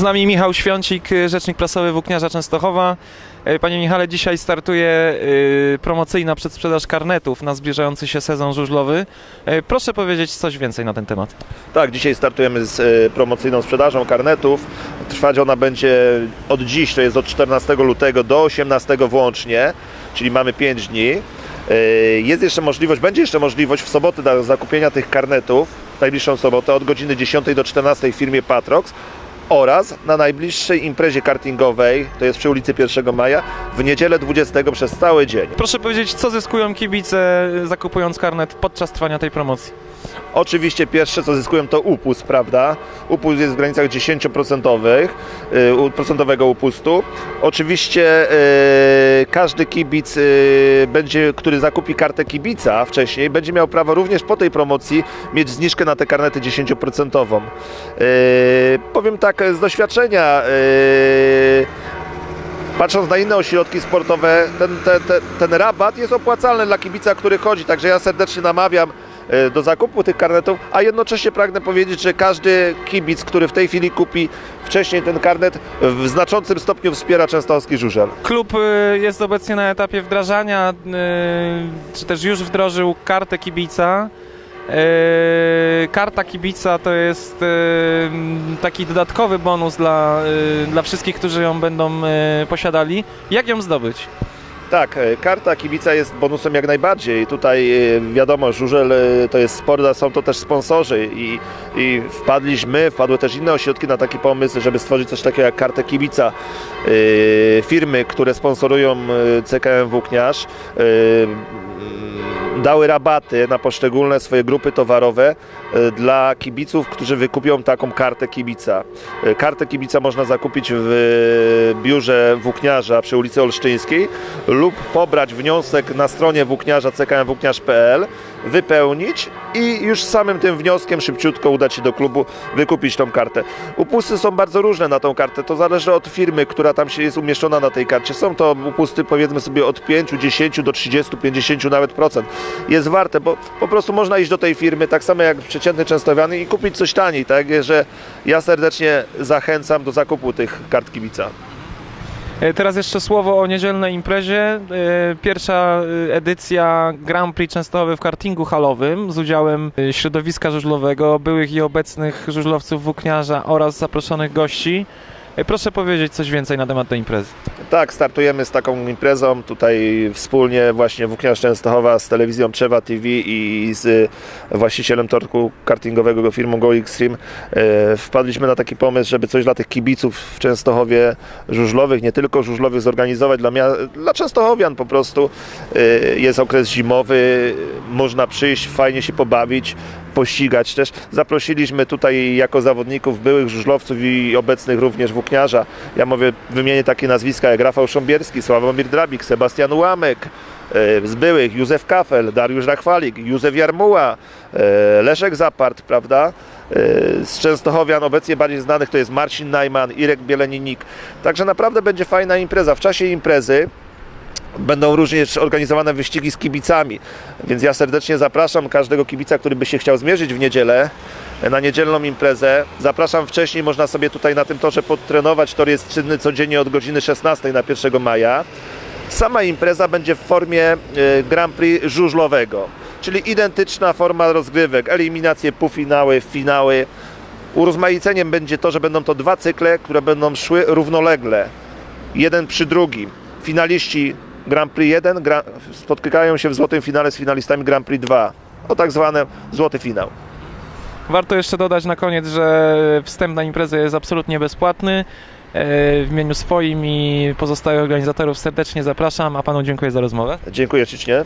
Z nami Michał Świącik, rzecznik prasowy Włókniarza Częstochowa. E, Panie Michale, dzisiaj startuje y, promocyjna przedsprzedaż karnetów na zbliżający się sezon żużlowy. Proszę powiedzieć coś więcej na ten temat. Tak, dzisiaj startujemy z promocyjną sprzedażą karnetów. Trwać ona będzie od dziś, to jest od 14 lutego do 18 włącznie, czyli mamy 5 dni. Jest jeszcze możliwość, będzie jeszcze możliwość w sobotę zakupienia tych karnetów, najbliższą sobotę od godziny 10 do 14 w firmie Patrox oraz na najbliższej imprezie kartingowej, to jest przy ulicy 1 maja, w niedzielę 20 przez cały dzień. Proszę powiedzieć, co zyskują kibice y, zakupując karnet podczas trwania tej promocji? Oczywiście pierwsze co zyskują to upust, prawda? Upust jest w granicach 10% y, procentowego upustu. Oczywiście y, każdy kibic y, będzie, który zakupi kartę kibica wcześniej, będzie miał prawo również po tej promocji mieć zniżkę na te karnety 10%. Y, powiem tak z doświadczenia y, Patrząc na inne ośrodki sportowe, ten, ten, ten, ten rabat jest opłacalny dla kibica, który chodzi. Także ja serdecznie namawiam e, do zakupu tych karnetów, a jednocześnie pragnę powiedzieć, że każdy kibic, który w tej chwili kupi wcześniej ten karnet, w znaczącym stopniu wspiera częstochowski żużel. Klub y, jest obecnie na etapie wdrażania, czy też już wdrożył kartę kibica. Y, Karta kibica to jest y, taki dodatkowy bonus dla, y, dla wszystkich, którzy ją będą posiadali. Jak ją zdobyć? Tak, e, karta kibica jest bonusem jak najbardziej. Tutaj e, wiadomo, żużel e, to jest sport, a są to też sponsorzy i, i wpadliśmy, wpadły też inne ośrodki na taki pomysł, żeby stworzyć coś takiego jak kartę kibica. Firmy, które sponsorują CKM Włókniarz, dały rabaty na poszczególne swoje grupy towarowe e, dla kibiców, którzy wykupią taką kartę kibica. E, Kartę kibica można zakupić w biurze włókniarza przy ulicy Olsztyńskiej lub pobrać wniosek na stronie włókniarza ckmwłókniarz.pl, wypełnić i już samym tym wnioskiem szybciutko udać się do klubu, wykupić tą kartę. Upusty są bardzo różne na tą kartę, to zależy od firmy, która tam się jest umieszczona na tej karcie. Są to upusty powiedzmy sobie od 5, 10 do 30, 50 nawet procent. Jest warte, bo po prostu można iść do tej firmy, tak samo jak przeciętny częstowiany i kupić coś taniej, tak? Że ja serdecznie zachęcam do zakupu tych kart kibica. E, Teraz jeszcze słowo o niedzielnej imprezie. E, Pierwsza e, edycja Grand Prix Częstochowy w kartingu halowym z udziałem środowiska żużlowego, byłych i obecnych żużlowców włókniarza oraz zaproszonych gości. Proszę powiedzieć coś więcej na temat tej imprezy. Tak, startujemy z taką imprezą tutaj wspólnie właśnie Włókniarz Częstochowa z telewizją Trzewa TV i z właścicielem torku kartingowego firmą Go Extreme. E, Wpadliśmy na taki pomysł, żeby coś dla tych kibiców w Częstochowie żużlowych, nie tylko żużlowych zorganizować, dla, dla Częstochowian po prostu. E, Jest okres zimowy, można przyjść, fajnie się pobawić, pościgać też. Zaprosiliśmy tutaj jako zawodników byłych żużlowców i obecnych również włókniarza. Ja mówię, wymienię takie nazwiska jak Rafał Sząbierski, Sławomir Drabik, Sebastian Łamek, e, z byłych Józef Kafel, Dariusz Rachwalik, Józef Jarmuła, e, Leszek Zapart, prawda? E, Z Częstochowian obecnie bardziej znanych to jest Marcin Najman, Irek Bieleninik. Także naprawdę będzie fajna impreza. W czasie imprezy Będą również organizowane wyścigi z kibicami, więc ja serdecznie zapraszam każdego kibica, który by się chciał zmierzyć w niedzielę na niedzielną imprezę. Zapraszam wcześniej, można sobie tutaj na tym torze podtrenować. Tor jest czynny codziennie od godziny 16 na 1 maja. Sama impreza będzie w formie e, Grand Prix żużlowego, czyli identyczna forma rozgrywek, eliminacje, półfinały, finały. Urozmaiceniem będzie to, że będą to dwa cykle, które będą szły równolegle, jeden przy drugim. Finaliści Grand Prix 1 gra, spotykają się w złotym finale z finalistami Grand Prix 2. O tak zwany złoty finał. Warto jeszcze dodać na koniec, że wstęp na imprezę jest absolutnie bezpłatny. E, W imieniu swoim i pozostałych organizatorów serdecznie zapraszam, a panu dziękuję za rozmowę. Dziękuję ślicznie.